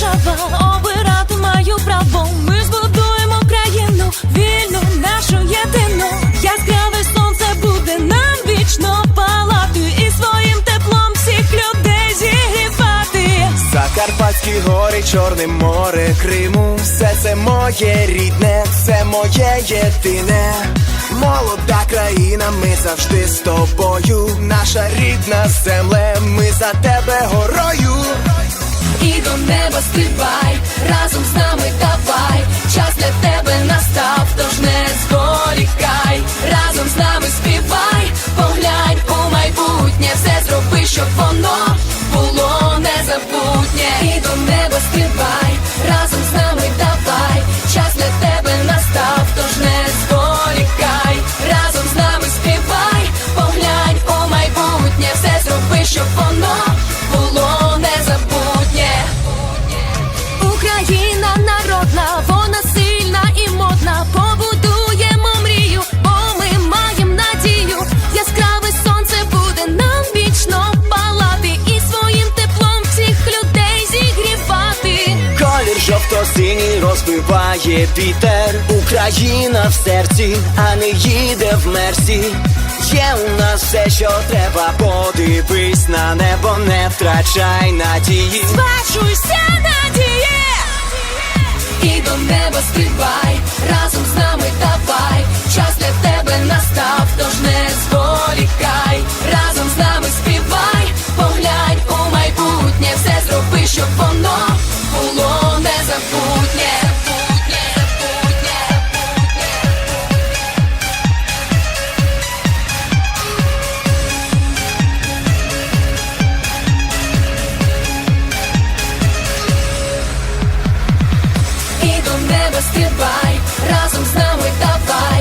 права, обирати маю право. Ми збудуємо країну, вільну, нашу єдину. Яскраве сонце буде нам вічно палати і своїм теплом всіх людей зігрівати. Закарпатські гори, Чорне море, Криму, все це моє рідне, це моє єдине. Молода країна, ми завжди з тобою. Наша рідна земле, ми за тебе горою. І до неба стрибай, разом з нами давай. Час для тебе настав, тож не зволікай. Разом з нами співай, поглянь у майбутнє, все зроби, щоб воно було незабутнє. І до неба Колір жовто-синій розбиває вітер. Україна в серці, а не їде в мерсі. Є у нас все, що треба, подивись на небо, не втрачай надії. Бачуйся, І до неба стрибай, разом з нами давай.